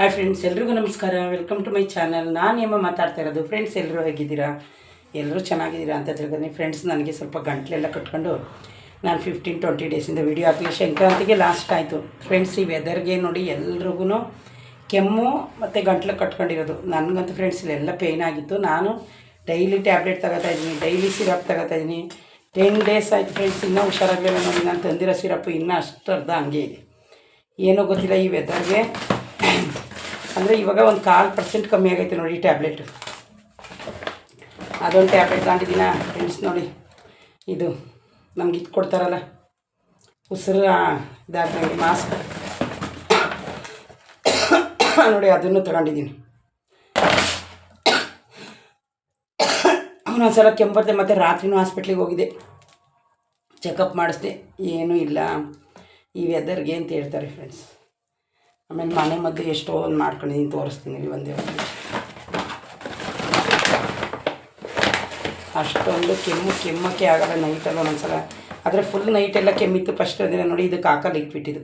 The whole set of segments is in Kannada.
ಹಾಯ್ ಫ್ರೆಂಡ್ಸ್ ಎಲ್ರಿಗೂ ನಮಸ್ಕಾರ. ವೆಲ್ಕಮ್ ಟು ಮೈ ಚಾನಲ್ ನಾನು ಏಮ್ಮ ಮಾತಾಡ್ತಾ ಇರೋದು. ಫ್ರೆಂಡ್ಸ್ ಎಲ್ಲರೂ ಹೇಗಿದ್ದೀರಾ? ಎಲ್ಲರೂ ಚೆನ್ನಾಗಿದ್ದೀರಾ ಅಂತ ತಿಳ್ಕೊಂಡು ಫ್ರೆಂಡ್ಸ್ ನನಗೆ ಸ್ವಲ್ಪ ಗಂಟ್ಲೆಲ್ಲ ಕಟ್ಕೊಂಡು ನಾನು ಫಿಫ್ಟೀನ್ ಟ್ವೆಂಟಿ ಡೇಸಿಂದ ವೀಡಿಯೋ ಹಾಕಲಿ ಸಂಕ್ರಾಂತಿಗೆ ಲಾಸ್ಟ್ ಆಯಿತು. ಫ್ರೆಂಡ್ಸ್ ಈ ವೆದರ್ಗೆ ನೋಡಿ ಎಲ್ರಿಗೂ ಕೆಮ್ಮು ಮತ್ತು ಗಂಟ್ಲು ಕಟ್ಕೊಂಡಿರೋದು. ನನಗಂತೂ ಫ್ರೆಂಡ್ಸ್ ಇಲ್ಲೆಲ್ಲ ಪೇಯ್ನ್ ಆಗಿತ್ತು. ನಾನು ಡೈಲಿ ಟ್ಯಾಬ್ಲೆಟ್ ತಗೋತಾ ಇದ್ದೀನಿ ಡೈಲಿ ಸಿರಪ್ ತಗೋತಾ ಇದ್ದೀನಿ. ಟೆನ್ ಡೇಸ್ ಆಯಿತು ಫ್ರೆಂಡ್ಸ್ ಇನ್ನೂ ಹುಷಾರಾಗಲಿಲ್ಲ ನೋಡಿ. ನಾನು ತಂದಿರೋ ಸಿರಪ್ ಇನ್ನೂ ಅಷ್ಟರ್ಧ ಹಂಗೆ ಇದೆ. ಏನೋ ಗೊತ್ತಿಲ್ಲ ಈ ವೆದರ್ಗೆ ಅಂದರೆ ಇವಾಗ ಒಂದು ಕಾಲು ಪರ್ಸೆಂಟ್ ಕಮ್ಮಿ ಆಗೈತೆ ನೋಡಿ ಟ್ಯಾಬ್ಲೆಟ್ ಅದೊಂದು ಟ್ಯಾಬ್ಲೆಟ್ ತಗೊಂಡಿದ್ದೀನ ಫ್ರೆಂಡ್ಸ್ ನೋಡಿ. ಇದು ನಮ್ಗೆ ಇದು ಕೊಡ್ತಾರಲ್ಲ. ಉಸಿರು ಇದಾದಂಗೆ ಮಾಸ್ಕ್ ನೋಡಿ ಅದನ್ನು ತಗೊಂಡಿದ್ದೀನಿ ಒಂದೊಂದ್ಸಲ ಕೆಂಬರ್ದೆ ಮತ್ತು ರಾತ್ರಿನೂ ಹಾಸ್ಪಿಟ್ಲಿಗೆ ಹೋಗಿದೆ ಚೆಕಪ್ ಮಾಡಿಸ್ದೆ. ಏನೂ ಇಲ್ಲ. ಈ ವೆದರ್ಗೆ ಅಂತ ಹೇಳ್ತಾರೆ ಫ್ರೆಂಡ್ಸ್ ಆಮೇಲೆ ಮನೆ ಮದ್ದು ಎಷ್ಟೋ ಒಂದು ಮಾಡ್ಕೊಂಡಿದ್ದೀನಿ ತೋರಿಸ್ತೀನಿ ರೀ ಒಂದೇ ಒಂದು ಅಷ್ಟೊಂದು ಕೆಮ್ಮು, ಕೆಮ್ಮಕ್ಕೆ ಆಗಲ್ಲ ನೈಟಲ್ಲಿ ಒಂದೊಂದ್ಸಲ. ಆದರೆ ಫುಲ್ ನೈಟೆಲ್ಲ ಕೆಮ್ಮಿತ್ತು ಫಸ್ಟ್ ದಿನ ನೋಡಿ ಇದಕ್ಕೆ ಹಾಕಲ್ಲಿ ಇಟ್ಬಿಟ್ಟಿದ್ದು.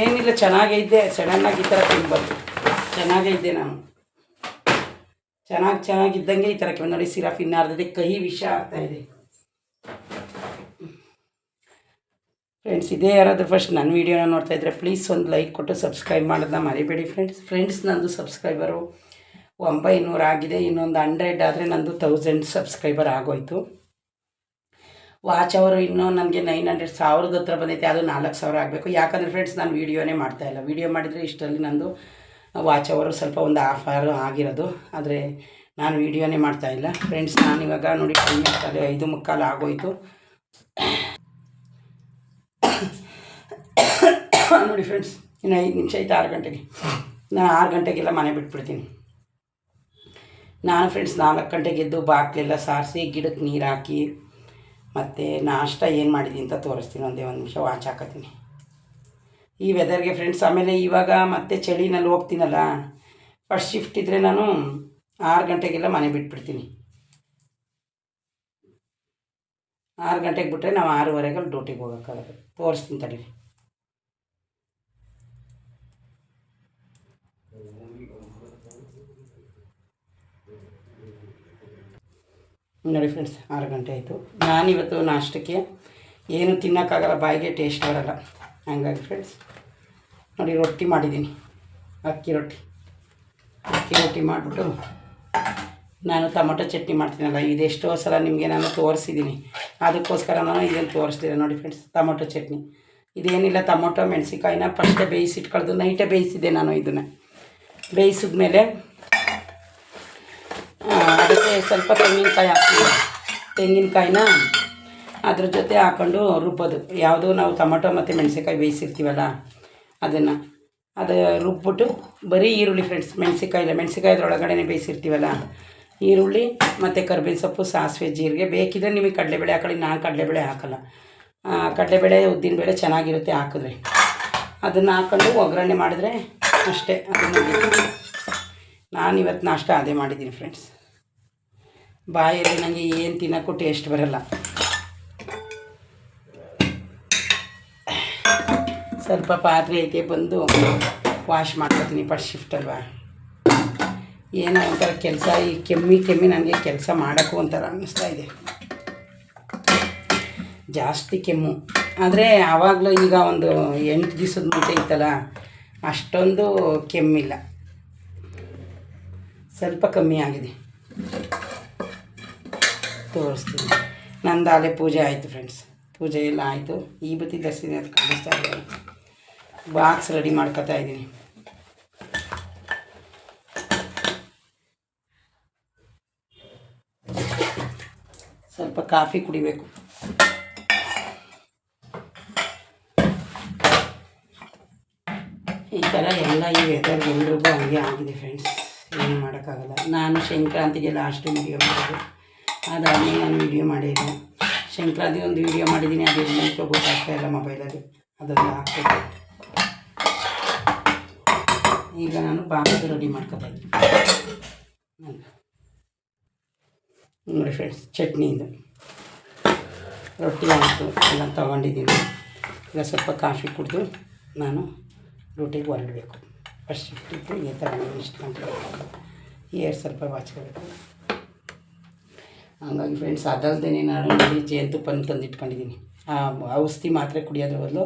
ಏನಿಲ್ಲ, ಚೆನ್ನಾಗೇ ಇದ್ದೆ. ಸಡನ್ನಾಗಿ ಈ ಥರ ಕೆಮ್ಮು ಬಂತು. ಚೆನ್ನಾಗೇ ಇದ್ದೆ ನಾನು. ಚೆನ್ನಾಗಿ ಚೆನ್ನಾಗಿದ್ದಂಗೆ ಈ ಥರ ಕೆಮ್ಮು. ನೋಡಿ, ಸಿರಪ್ ಇನ್ನಾರ್ದಿದೆ ಕಹಿ ವಿಷ ಆಗ್ತಾಯಿದೆ ಫ್ರೆಂಡ್ಸ್ ಇದೇ ಯಾರಾದರೂ ಫಸ್ಟ್ ನನ್ನ ವೀಡಿಯೋನ ನೋಡ್ತಾ ಇದ್ದರೆ ಪ್ಲೀಸ್ ಒಂದು ಲೈಕ್ ಕೊಟ್ಟು ಸಬ್ಸ್ಕ್ರೈಬ್ ಮಾಡೋದನ್ನ ಮರಿಬೇಡಿ ಫ್ರೆಂಡ್ಸ್ ಫ್ರೆಂಡ್ಸ್ ನಂದು ಸಬ್ಸ್ಕ್ರೈಬರು ಒಂಬೈನೂರು ಆಗಿದೆ. ಇನ್ನೊಂದು ಹಂಡ್ರೆಡ್ ಆದರೆ ನಂದು ತೌಸಂಡ್ ಸಬ್ಸ್ಕ್ರೈಬರ್ ಆಗೋಯ್ತು. ವಾಚ್ ಅವರು ಇನ್ನೂ ನನಗೆ ನೈನ್ ಹಂಡ್ರೆಡ್ ಸಾವಿರದ ಹತ್ರ ಬಂದೈತೆ. ಅದು ನಾಲ್ಕು ಸಾವಿರ ಆಗಬೇಕು. ಯಾಕಂದರೆ ಫ್ರೆಂಡ್ಸ್ ನಾನು ವೀಡಿಯೋನೇ ಮಾಡ್ತಾಯಿಲ್ಲ ವೀಡಿಯೋ ಮಾಡಿದರೆ ಇಷ್ಟರಲ್ಲಿ ನಂದು ವಾಚ್ ಅವರು ಸ್ವಲ್ಪ ಒಂದು ಹಾಫ್ ಅವರ್ ಆಗಿರೋದು. ಆದರೆ ನಾನು ವೀಡಿಯೋನೇ ಮಾಡ್ತಾಯಿಲ್ಲ ಫ್ರೆಂಡ್ಸ್ ನಾನಿವಾಗ ನೋಡಿ ಟೈಮ್ ಐದು ಮುಕ್ಕಾಲು ಆಗೋಯ್ತು. ನೋಡಿ ಫ್ರೆಂಡ್ಸ್ ಇನ್ನು ಐದು ನಿಮಿಷ ಐತೆ ಆರು ಗಂಟೆಗೆ. ನಾನು ಆರು ಗಂಟೆಗೆಲ್ಲ ಮನೆ ಬಿಟ್ಬಿಡ್ತೀನಿ. ನಾನು ಫ್ರೆಂಡ್ಸ್ ನಾಲ್ಕು ಗಂಟೆಗೆ ಎದ್ದು ಬಾಕ್ಲೆಲ್ಲ ಸಾರಿಸಿ ಗಿಡಕ್ಕೆ ನೀರು ಹಾಕಿ ಮತ್ತು ನಾಷ್ಟ ಏನು ಮಾಡಿದ್ದೀನಿ ಅಂತ ತೋರಿಸ್ತೀನಿ. ಒಂದೇ ಒಂದು ನಿಮಿಷ ವಾಚ್ ಹಾಕತ್ತೀನಿ. ಈ ವೆದರ್ಗೆ ಫ್ರೆಂಡ್ಸ್ ಆಮೇಲೆ ಇವಾಗ ಮತ್ತೆ ಚಳಿನಲ್ಲಿ ಹೋಗ್ತೀನಲ್ಲ ಫಸ್ಟ್ ಶಿಫ್ಟ್ ಇದ್ದರೆ ನಾನು ಆರು ಗಂಟೆಗೆಲ್ಲ ಮನೆ ಬಿಟ್ಬಿಡ್ತೀನಿ. ಆರು ಗಂಟೆಗೆ ಬಿಟ್ಟರೆ ನಾವು ಆರೂವರೆಗೆ ಡ್ಯೂಟಿಗೆ ಹೋಗೋಕ್ಕಾಗತ್ತೆ. ತೋರಿಸ್ತೀನಿ ತಡೀರಿ. ನೋಡಿ ಫ್ರೆಂಡ್ಸ್ ಆರು ಗಂಟೆ ಆಯಿತು. ನಾನಿವತ್ತು ನಾಷ್ಟಕ್ಕೆ ಏನು ತಿನ್ನೋಕ್ಕಾಗಲ್ಲ, ಬಾಯಿಗೆ ಟೇಸ್ಟ್ ಬರಲ್ಲ. ಹಂಗಾಗಿ ಫ್ರೆಂಡ್ಸ್ ನೋಡಿ ರೊಟ್ಟಿ ಮಾಡಿದ್ದೀನಿ, ಅಕ್ಕಿ ರೊಟ್ಟಿ. ಅಕ್ಕಿ ರೊಟ್ಟಿ ಮಾಡಿಬಿಟ್ಟು ನಾನು ಟೊಮೊಟೊ ಚಟ್ನಿ ಮಾಡ್ತೀನಲ್ಲ, ಇದೆಷ್ಟೋ ಸಲ ನಿಮಗೆ ನಾನು ತೋರಿಸಿದ್ದೀನಿ. ಅದಕ್ಕೋಸ್ಕರ ನಾನು ಇದನ್ನು ತೋರಿಸ್ತೀನಿ ನೋಡಿ ಫ್ರೆಂಡ್ಸ್ ಟೊಮೊಟೊ ಚಟ್ನಿ. ಇದೇನಿಲ್ಲ, ಟೊಮೊಟೊ ಮೆಣಸಿಕಾಯಿನ ಫಸ್ಟೇ ಬೇಯಿಸಿಟ್ಕೊಳ್ದು ನೈಟೇ ಬೇಯಿಸಿದ್ದೆ ನಾನು ಇದನ್ನು. ಬೇಯಿಸಿದ್ಮೇಲೆ ಅದಕ್ಕೆ ಸ್ವಲ್ಪ ತೆಂಗಿನಕಾಯಿ ಹಾಕ್ತೀವಿ. ತೆಂಗಿನಕಾಯಿನ ಅದ್ರ ಜೊತೆ ಹಾಕ್ಕೊಂಡು ರುಬ್ಬೋದು. ಯಾವುದು ನಾವು ಟೊಮೊಟೊ ಮತ್ತು ಮೆಣಸಿನ್ಕಾಯಿ ಬೇಯಿಸಿರ್ತೀವಲ್ಲ, ಅದನ್ನು. ಅದು ರುಬ್ಬಿಟ್ಟು ಬರೀ ಈರುಳ್ಳಿ ಫ್ರೆಂಡ್ಸ್ ಮೆಣಸಿನ್ಕಾಯಿ ಇಲ್ಲ ಮೆಣಸಿನ್ಕಾಯಿ ಬೇಯಿಸಿರ್ತೀವಲ್ಲ, ಈರುಳ್ಳಿ ಮತ್ತು ಕರ್ಬೇವಿನ ಸೊಪ್ಪು, ಸಾಸಿವೆ, ಜೀರಿಗೆ ಬೇಕಿದ್ರೆ ನಿಮಗೆ ಕಡಲೆಬೇಳೆ ಹಾಕೊಳ್ಳಿ ನಾನು ಕಡಲೆಬೇಳೆ ಹಾಕಲ್ಲ. ಕಡಲೆಬೇಳೆ ಉದ್ದಿನಬೇಳೆ ಚೆನ್ನಾಗಿರುತ್ತೆ ಹಾಕಿದ್ರೆ. ಅದನ್ನು ಹಾಕ್ಕೊಂಡು ಒಗ್ಗರಣೆ ಮಾಡಿದ್ರೆ ಅಷ್ಟೇ. ಅದನ್ನು ನಾನು ಇವತ್ತು ನಾಷ್ಟ ಅದೇ ಮಾಡಿದ್ದೀನಿ ಫ್ರೆಂಡ್ಸ್ ಬಾಯಲ್ಲಿ ನನಗೆ ಏನು ತಿನ್ನೋಕ್ಕೂ ಟೇಸ್ಟ್ ಬರಲ್ಲ. ಸ್ವಲ್ಪ ಪಾತ್ರೆ ಐತೆ, ಬಂದು ವಾಶ್ ಮಾಡ್ಕೊತೀನಿ ಫಸ್ಟ್ ಶಿಫ್ಟ್ ಅಲ್ವಾ. ಏನೋ ಒಂಥರ ಕೆಲಸ, ಈ ಕೆಮ್ಮಿ ಕೆಮ್ಮಿ ನನಗೆ ಕೆಲಸ ಮಾಡೋಕ್ಕೂ ಒಂಥರ ಅನ್ನಿಸ್ತಾ ಇದೆ. ಜಾಸ್ತಿ ಕೆಮ್ಮು. ಆದರೆ ಆವಾಗಲೂ ಈಗ ಒಂದು ಎಂಟು ದಿವಸದ ಮುಂಚೆ ಇತ್ತಲ್ಲ, ಅಷ್ಟೊಂದು ಕೆಮ್ಮಿಲ್ಲ. ಸ್ವಲ್ಪ ಕಮ್ಮಿ ಆಗಿದೆ. ತೋರಿಸ್ತೀನಿ. ನಂದು ಅಲ್ಲೇ ಪೂಜೆ ಆಯಿತು ಫ್ರೆಂಡ್ಸ್ ಪೂಜೆ ಎಲ್ಲ ಆಯಿತು. ಈ ಬತ್ತಿ ದರ್ಶನ ಅದು ಕಾಣಿಸ್ತಾ ಇದ್ದೀನಿ ಬಾಕ್ಸ್ ರೆಡಿ ಮಾಡ್ಕೊತಾ ಇದ್ದೀನಿ. ಸ್ವಲ್ಪ ಕಾಫಿ ಕುಡಿಬೇಕು. ಈ ಥರ ಎಲ್ಲ ಈ ವೆದರ್ ಎಲ್ರಿಗೂ ಹಂಗೆ ಆಗಿದೆ ಫ್ರೆಂಡ್ಸ್ ಏನು ಮಾಡೋಕ್ಕಾಗಲ್ಲ. ನಾನು ಸಂಕ್ರಾಂತಿಗೆ ಲಾಸ್ಟ್ ವೀಡಿಯೋ ಮಾಡೋದು ನಾನು ವೀಡಿಯೋ ಮಾಡಿದ್ದೆ. ಸಂಕ್ರಾಂತಿ ಒಂದು ವೀಡಿಯೋ ಮಾಡಿದ್ದೀನಿ, ಅದು ಎಂತ ಗೊತ್ತಾಗ್ತಾ ಇಲ್ಲ ಮೊಬೈಲಲ್ಲಿ ಅದನ್ನು ಹಾಕ್ಬೇಕು. ಈಗ ನಾನು ಬಾಕ್ಸ್ ರೆಡಿ ಮಾಡ್ಕೊತಾ ಇದ್ದೀನಿ. ನೋಡಿ ಫ್ರೆಂಡ್ಸ್ ಚಟ್ನಿಯಿಂದ ರೊಟ್ಟಿ ಆಯಿತು, ಎಲ್ಲ ತೊಗೊಂಡಿದ್ದೀನಿ. ಈಗ ಸ್ವಲ್ಪ ಕಾಫಿ ಕುಡಿದು ನಾನು ರೊಟ್ಟಿಗೆ ಹೊರಡಬೇಕು. ಫಸ್ಟ್ ಶಿಫ್ಟ್ ಇತ್ತು ಇದೇ ಥರ ಇಷ್ಟು ಗಂಟೆ ಏರ್ ಸ್ವಲ್ಪ ಬಾಚ್ಕೋಬೇಕು ಹಂಗಾಗಿ ಫ್ರೆಂಡ್ಸ್ ಅದಲ್ದೇ ನಾನು ನೋಡಿ ಜೇನುತುಪ್ಪನ ತಂದಿಟ್ಕೊಂಡಿದ್ದೀನಿ ಆ, ಔಷಧಿ ಮಾತ್ರೆ ಕುಡಿಯೋದ್ರ ಬದಲು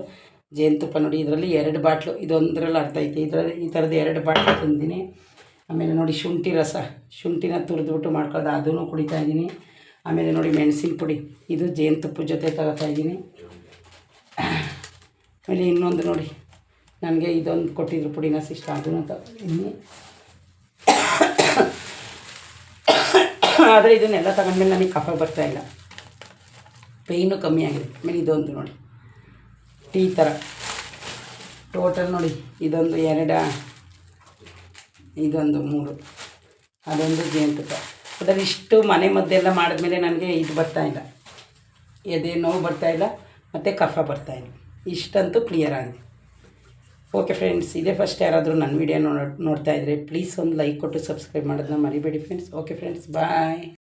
ಜೇನುತುಪ್ಪ ನೋಡಿ, ಇದರಲ್ಲಿ ಎರಡು ಬಾಟ್ಲು, ಇದೊಂದರಲ್ಲಿ ಅರ್ಧ ಐತೆ. ಇದರಲ್ಲಿ ಈ ಥರದ್ದು ಎರಡು ಬಾಟ್ಲು ತಂದಿದ್ದೀನಿ ಆಮೇಲೆ ನೋಡಿ ಶುಂಠಿ ರಸ, ಶುಂಠಿನ ತುರಿದ್ಬಿಟ್ಟು ಮಾಡ್ಕೊಳ್ಳೋದು ಅದನ್ನು ಕುಡಿತಾ ಇದ್ದೀನಿ ಆಮೇಲೆ ನೋಡಿ ಮೆಣಸಿನ ಪುಡಿ, ಇದು ಜೇನುತುಪ್ಪದ ಜೊತೆ ತಗೋತಾ ಇದ್ದೀನಿ ಆಮೇಲೆ ಇನ್ನೊಂದು ನೋಡಿ, ನನಗೆ ಇದೊಂದು ಕೊಟ್ಟಿದ್ರು ಪುಡಿನ ಸಿಷ್ಟ ಅದನ್ನು ತಗೊಂಡಿದ್ದೀನಿ ಆದರೆ ಇದನ್ನೆಲ್ಲ ತಗೊಂಡ್ಮೇಲೆ ನನಗೆ ಕಫ ಬರ್ತಾ ಇಲ್ಲ. ಪೇಯ್ನು ಕಮ್ಮಿ ಆಗಿದೆ. ಆಮೇಲೆ ಇದೊಂದು ನೋಡಿ. ಟೀ ಥರ ಟೋಟಲ್ ನೋಡಿ, ಇದೊಂದು ಎರಡ, ಇದೊಂದು ಮೂರು. ಅದೊಂದು ಜೇನುತುಪ್ಪ. ಅದರಲ್ಲಿ ಇಷ್ಟು ಮನೆ ಮದ್ದೆಲ್ಲ ಮಾಡಿದ್ಮೇಲೆ ನನಗೆ ಇದು ಬರ್ತಾ ಇಲ್ಲ. ಎದೆ ನೋವು ಇಲ್ಲ, ಮತ್ತು ಕಫ ಬರ್ತಾ ಇಲ್ಲ. ಇಷ್ಟಂತೂ ಕ್ಲಿಯರ್ ಆಗಿದೆ. ಓಕೆ ಫ್ರೆಂಡ್ಸ್ ಇದೇ ಫಸ್ಟ್ ಯಾರಾದರೂ ನನ್ನ ವೀಡಿಯೋ ನೋಡ್, ನೋಡ್ತಾ ಇದ್ದರೆ ಪ್ಲೀಸ್ ಒಂದು ಲೈಕ್ ಕೊಟ್ಟು ಸಬ್ಸ್ಕ್ರೈಬ್ ಮಾಡೋದನ್ನ ಮರಿಬೇಡಿ ಫ್ರೆಂಡ್ಸ್ ಓಕೆ ಫ್ರೆಂಡ್ಸ್ ಬಾಯ್